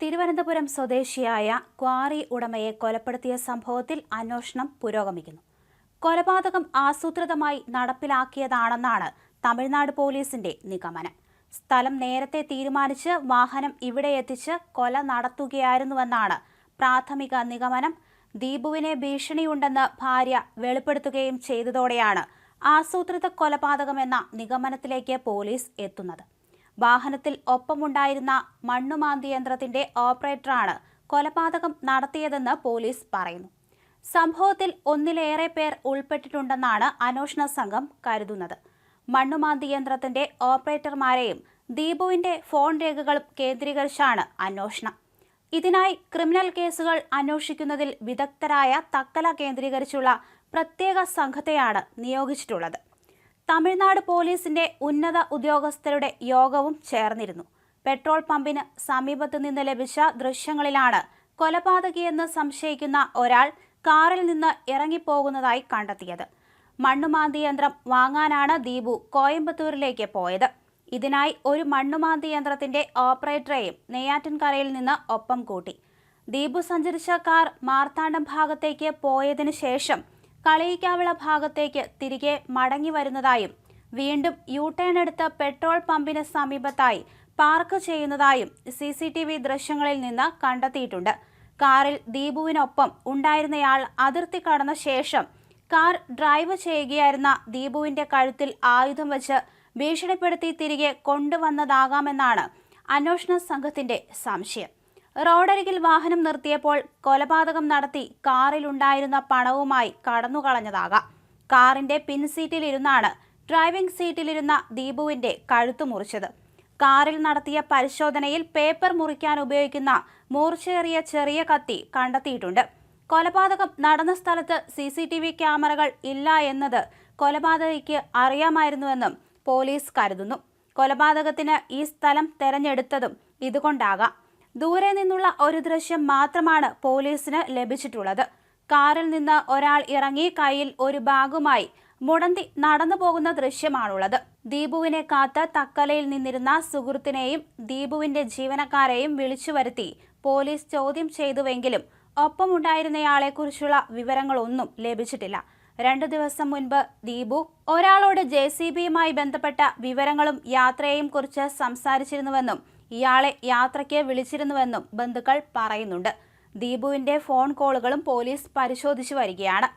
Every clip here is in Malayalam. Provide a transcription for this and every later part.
തിരുവനന്തപുരം സ്വദേശിയായ ക്വാറി ഉടമയെ കൊലപ്പെടുത്തിയ സംഭവത്തിൽ അന്വേഷണം പുരോഗമിക്കുന്നു. കൊലപാതകം ആസൂത്രിതമായി നടപ്പിലാക്കിയതാണെന്നാണ് തമിഴ്നാട് പോലീസിന്റെ നിഗമനം. സ്ഥലം നേരത്തെ തീരുമാനിച്ച് വാഹനം ഇവിടെ എത്തിച്ച് കൊല നടത്തുകയായിരുന്നുവെന്നാണ് പ്രാഥമിക നിഗമനം. ദീപുവിനെ ഭീഷണിയുണ്ടെന്ന് ഭാര്യ വെളിപ്പെടുത്തുകയും ചെയ്തതോടെയാണ് ആസൂത്രിത കൊലപാതകമെന്ന നിഗമനത്തിലേക്ക് പോലീസ് എത്തുന്നത്. വാഹനത്തിൽ ഒപ്പമുണ്ടായിരുന്ന മണ്ണുമാന്തി യന്ത്രത്തിന്റെ ഓപ്പറേറ്ററാണ് കൊലപാതകം നടത്തിയതെന്ന് പോലീസ് പറയുന്നു. സംഭവത്തിൽ ഒന്നിലേറെ പേർ ഉൾപ്പെട്ടിട്ടുണ്ടെന്നാണ് അന്വേഷണ സംഘം കരുതുന്നത്. മണ്ണുമാന്തി യന്ത്രത്തിന്റെ ഓപ്പറേറ്റർമാരെയും ദീപുവിന്റെ ഫോൺ രേഖകളും കേന്ദ്രീകരിച്ചാണ് അന്വേഷണം. ഇതിനായി ക്രിമിനൽ കേസുകൾ അന്വേഷിക്കുന്നതിൽ വിദഗ്ധരായ തക്കല കേന്ദ്രീകരിച്ചുള്ള പ്രത്യേക സംഘത്തെയാണ് നിയോഗിച്ചിട്ടുള്ളത്. തമിഴ്നാട് പോലീസിന്റെ ഉന്നത ഉദ്യോഗസ്ഥരുടെ യോഗവും ചേർന്നിരുന്നു. പെട്രോൾ പമ്പിന് സമീപത്തു നിന്ന് ലഭിച്ച ദൃശ്യങ്ങളിലാണ് കൊലപാതകിയെന്ന് സംശയിക്കുന്ന ഒരാൾ കാറിൽ നിന്ന് ഇറങ്ങിപ്പോകുന്നതായി കണ്ടെത്തിയത്. മണ്ണുമാന്തി യന്ത്രം വാങ്ങാനാണ് ദീപു കോയമ്പത്തൂരിലേക്ക് പോയത്. ഇതിനായി ഒരു മണ്ണുമാന്തി യന്ത്രത്തിന്റെ ഓപ്പറേറ്ററെയും നെയ്യാറ്റിൻകരയിൽ നിന്ന് ഒപ്പം കൂട്ടി. ദീപു സഞ്ചരിച്ച കാർ മാർത്താണ്ഡം ഭാഗത്തേക്ക് പോയതിനു ശേഷം കളിയിക്കാവിള ഭാഗത്തേക്ക് തിരികെ മടങ്ങി വരുന്നതായും വീണ്ടും യു ടേൺ എടുത്ത് പെട്രോൾ പമ്പിന് സമീപത്തായി പാർക്ക് ചെയ്യുന്നതായും സി സി ടി വി ദൃശ്യങ്ങളിൽ നിന്ന് കണ്ടെത്തിയിട്ടുണ്ട്. കാറിൽ ദീപുവിനൊപ്പം ഉണ്ടായിരുന്നയാൾ അതിർത്തി കടന്ന ശേഷം കാർ ഡ്രൈവ് ചെയ്യുകയായിരുന്ന ദീപുവിന്റെ കഴുത്തിൽ ആയുധം വെച്ച് ഭീഷണിപ്പെടുത്തി തിരികെ കൊണ്ടുവന്നതാകാമെന്നാണ് അന്വേഷണ സംഘത്തിന്റെ സംശയം. റോഡരികിൽ വാഹനം നിർത്തിയപ്പോൾ കൊലപാതകം നടത്തി കാറിലുണ്ടായിരുന്ന പണവുമായി കടന്നുകളഞ്ഞതാകാം. കാറിന്റെ പിൻസീറ്റിലിരുന്നാണ് ഡ്രൈവിംഗ് സീറ്റിലിരുന്ന ദീപുവിന്റെ കഴുത്തു മുറിച്ചത്. കാറിൽ നടത്തിയ പരിശോധനയിൽ പേപ്പർ മുറിക്കാൻ ഉപയോഗിക്കുന്ന മൂർച്ചയേറിയ ചെറിയ കത്തി കണ്ടെത്തിയിട്ടുണ്ട്. കൊലപാതകം നടന്ന സ്ഥലത്ത് സി സി ടി വി ക്യാമറകൾ ഇല്ല എന്നത് കൊലപാതകയ്ക്ക് അറിയാമായിരുന്നുവെന്നും പോലീസ് കരുതുന്നു. കൊലപാതകത്തിന് ഈ സ്ഥലം തെരഞ്ഞെടുത്തതും ഇതുകൊണ്ടാകാം. ദൂരെ നിന്നുള്ള ഒരു ദൃശ്യം മാത്രമാണ് പോലീസിന് ലഭിച്ചിട്ടുള്ളത്. കാറിൽ നിന്ന് ഒരാൾ ഇറങ്ങി കയ്യിൽ ഒരു ബാഗുമായി മുടന്തി നടന്നു പോകുന്ന ദൃശ്യമാണുള്ളത്. ദീപുവിനെ കാത്ത് തക്കലയിൽ നിന്നിരുന്ന സുഹൃത്തിനെയും ദീപുവിന്റെ ജീവനക്കാരെയും വിളിച്ചു വരുത്തി പോലീസ് ചോദ്യം ചെയ്തുവെങ്കിലും ഒപ്പമുണ്ടായിരുന്നയാളെക്കുറിച്ചുള്ള വിവരങ്ങളൊന്നും ലഭിച്ചിട്ടില്ല. രണ്ടു ദിവസം മുൻപ് ദീപു ഒരാളോട് ജെ ബന്ധപ്പെട്ട വിവരങ്ങളും യാത്രയെയും കുറിച്ച് സംസാരിച്ചിരുന്നുവെന്നും ഇയാളെ യാത്രയ്ക്ക് വിളിച്ചിരുന്നുവെന്നും ബന്ധുക്കൾ പറയുന്നുണ്ട്. ദീപുവിന്റെ ഫോൺ കോളുകളും പോലീസ് പരിശോധിച്ചു വരികയാണ്.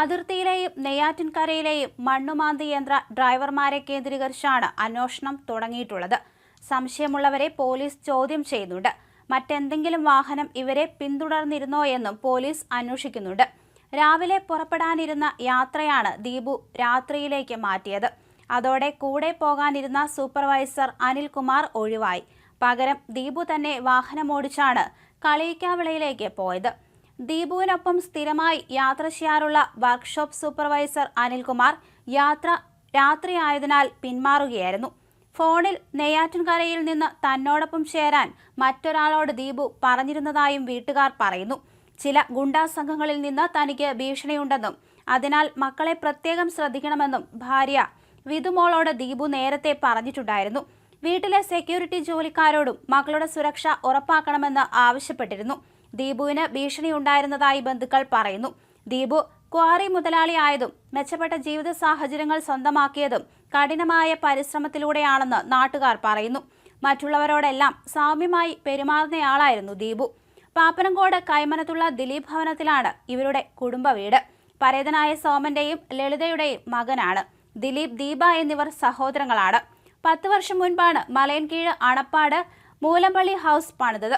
അതിർത്തിയിലെയും നെയ്യാറ്റിൻകരയിലെയും മണ്ണുമാന്തി യന്ത്ര ഡ്രൈവർമാരെ കേന്ദ്രീകരിച്ചാണ് അന്വേഷണം തുടങ്ങിയിട്ടുള്ളത്. സംശയമുള്ളവരെ പോലീസ് ചോദ്യം ചെയ്യുന്നുണ്ട്. മറ്റെന്തെങ്കിലും വാഹനം ഇവരെ പിന്തുടർന്നിരുന്നോ എന്നും പോലീസ് അന്വേഷിക്കുന്നുണ്ട്. രാവിലെ പുറപ്പെടാനിരുന്ന യാത്രയാണ് ദീപു രാത്രിയിലേക്ക് മാറ്റിയത്. അതോടെ കൂടെ പോകാനിരുന്ന സൂപ്പർവൈസർ അനിൽകുമാർ ഒഴിവായി. പകരം ദീപു തന്നെ വാഹനമോടിച്ചാണ് കളിയിക്കാവിളയിലേക്ക് പോയത്. ദീപുവിനൊപ്പം സ്ഥിരമായി യാത്ര ചെയ്യാറുള്ള വർക്ക്ഷോപ്പ് സൂപ്പർവൈസർ അനിൽകുമാർ യാത്ര രാത്രിയായതിനാൽ പിന്മാറുകയായിരുന്നു. ഫോണിൽ നെയ്യാറ്റിൻകരയിൽ നിന്ന് തന്നോടൊപ്പം ചേരാൻ മറ്റൊരാളോട് ദീപു പറഞ്ഞിരുന്നതായും വീട്ടുകാർ പറയുന്നു. ചില ഗുണ്ടാ സംഘങ്ങളിൽ നിന്ന് തനിക്ക് ഭീഷണിയുണ്ടെന്നും അതിനാൽ മക്കളെ പ്രത്യേകം ശ്രദ്ധിക്കണമെന്നും ഭാര്യ വിതുമോളോട് ദീപു നേരത്തെ പറഞ്ഞിട്ടുണ്ടായിരുന്നു. വീട്ടിലെ സെക്യൂരിറ്റി ജോലിക്കാരോടും മകളുടെ സുരക്ഷ ഉറപ്പാക്കണമെന്ന് ആവശ്യപ്പെട്ടിരുന്നു. ദീപുവിന് ഭീഷണിയുണ്ടായിരുന്നതായി ബന്ധുക്കൾ പറയുന്നു. ദീപു ക്വാറി മുതലാളിയായതും മെച്ചപ്പെട്ട ജീവിത സാഹചര്യങ്ങൾ സ്വന്തമാക്കിയതും കഠിനമായ പരിശ്രമത്തിലൂടെയാണെന്ന് നാട്ടുകാർ പറയുന്നു. മറ്റുള്ളവരോടെല്ലാം സൗമ്യമായി പെരുമാറുന്നയാളായിരുന്നു ദീപു. പാപ്പനംകോട് കൈമനത്തുള്ള ദിലീപ് ഭവനത്തിലാണ് ഇവരുടെ കുടുംബ വീട്. പരേതനായ സോമന്റെയും ലളിതയുടെയും മകനാണ്. ദിലീപ് ദീപ എന്നിവർ സഹോദരങ്ങളാണ്. പത്ത് വർഷം മുൻപാണ് മലയൻകീഴ് അണപ്പാട് മൂലമ്പള്ളി ഹൗസ് പണിതത്.